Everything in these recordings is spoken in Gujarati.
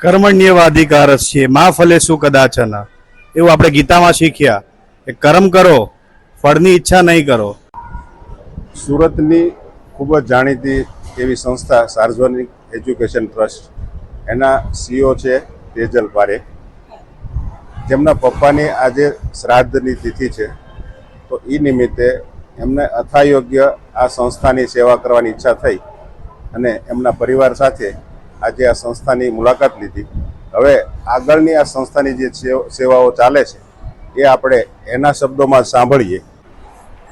કર્મણ્યવાધિકાર છે મા ફલે શું કદાચન એવું આપણે ગીતામાં શીખ્યા કે કર્મ કરો ફળની ઈચ્છા નહીં કરો સુરતની ખૂબ જ જાણીતી એવી સંસ્થા, સાર્વજનિક એજ્યુકેશન ટ્રસ્ટ. એના સીઓ છે તેજલ પારેખ. જેમના પપ્પાની આજે શ્રાદ્ધની તિથિ છે. તો એ નિમિત્તે એમને અથાયોગ્ય આ સંસ્થાની સેવા કરવાની ઈચ્છા થઈ અને એમના પરિવાર સાથે આજે આ સંસ્થાની મુલાકાત લીધી. હવે આગળની આ સંસ્થાની જે સેવાઓ ચાલે છે, એ આપણે એના શબ્દોમાં સાંભળીએ.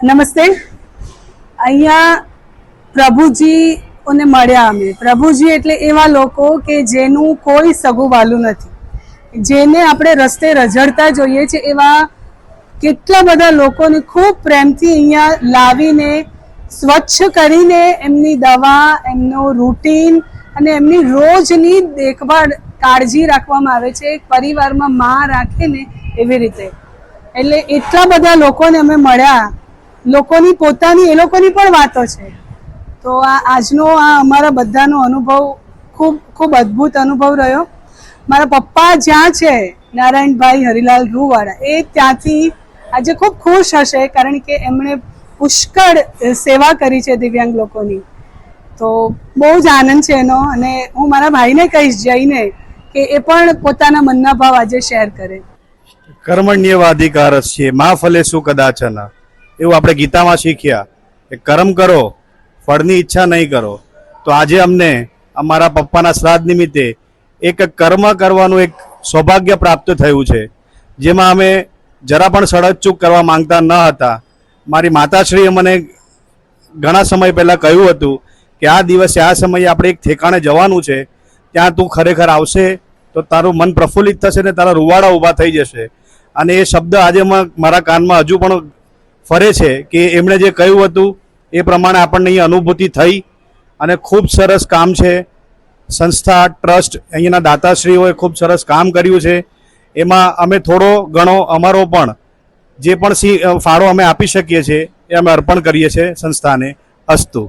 નમસ્તે. અહીંયા પ્રભુજીઓને મળ્યા અમે. પ્રભુજી એટલે એવા લોકો કે જેનું કોઈ સગુવાલું નથી. જેને આપણે રસ્તે રઝળતા જોઈએ છે એવા કેટલા બધા લોકોને ખૂબ પ્રેમથી અહીંયા લાવીને, સ્વચ્છ કરીને એમની દવા, એમનું રૂટીન અને એમની રોજની દેખભાળ કાળજી રાખવામાં આવે છે પરિવારમાં માં રાખે ને એવી રીતે. એટલે એટલા બધા લોકોને અમે મળ્યા. લોકોની પોતાની, એ લોકોની પણ વાતો છે. તો આ આજનો આ અમારા બધાનો અનુભવ ખૂબ ખૂબ અદ્ભુત અનુભવ રહ્યો. મારા પપ્પા જ્યાં છે, નારાયણભાઈ હરિલાલ રૂવાળા એ ત્યાંથી આજે ખૂબ ખુશ હશે કારણ કે એમણે પુષ્કળ સેવા કરી છે દિવ્યાંગ લોકોની. તો બહુ જ આનંદ છે એનો. અને હું મારા ભાઈને કહીશ જઈને કે એ પણ પોતાના મનના ભાવ આજે શેર કરે. કર્મણ્યવાધિકાર છે. મા ફલે શું કદાચન. એવું આપણે ગીતામાં શીખ્યા કે કર્મ કરો, ફળની ઈચ્છા નહીં કરો. તો આજે અમને અમારા પપ્પાના શ્રાદ્ધ નિમિત્તે એક કર્મ કરવાનું એક સૌભાગ્ય પ્રાપ્ત થયું છે. જેમાં અમે જરા પણ સડચૂક કરવા માંગતા ન હતા. મારી માતાશ્રીએ મને ઘણા સમય પહેલાં કહ્યું હતું કે આ દિવસે, આ સમયે આપણે એક ઠેકાણે જવાનું છે, ત્યાં તું ખરેખર આવશે, તો તારું મન પ્રફુલ્લિત થશે ને તારા રૂવાડા ઊભા થઈ જશે. અને એ શબ્દ આજે મારા કાનમાં હજુ પણ ફરે છે કે એમણે જે કહ્યું હતું, એ પ્રમાણે આપણને અહીં અનુભૂતિ થઈ. અને ખૂબ સરસ કામ છે. સંસ્થા, ટ્રસ્ટ અહીંયાના દાતાશ્રીઓએ ખૂબ સરસ કામ કર્યું છે. એમાં અમે થોડો ઘણો અમારો પણ, જે પણ સી, ફાળો અમે આપી શકીએ છીએ, એ અમે અર્પણ કરીએ છીએ સંસ્થાને અસ્તુ.